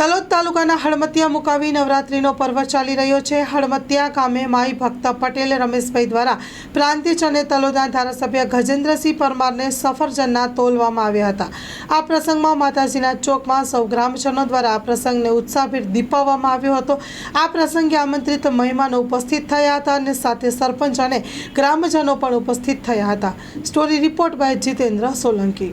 તલોદ તાલુકાના હળમતિયા મુકાવી નવરાત્રીનો પર્વ ચાલી રહ્યો છે. હળમતિયા ગામે માઈ ભક્ત પટેલ, રમેશભાઈ દ્વારા પ્રાંતિજ અને તલોદના ધારાસભ્ય ગજેન્દ્રસિંહ પરમારને સફરજનના તોલવામાં આવ્યા હતા. આ પ્રસંગમાં માતાજીના ચોકમાં સૌ ગ્રામજનો દ્વારા આ પ્રસંગને ઉત્સાહભેર દીપાવવામાં આવ્યો હતો. આ પ્રસંગે આમંત્રિત મહેમાનો ઉપસ્થિત થયા હતા અને સાથે સરપંચ અને ગ્રામજનો પણ ઉપસ્થિત થયા હતા. Story report by Jitendra Solanki.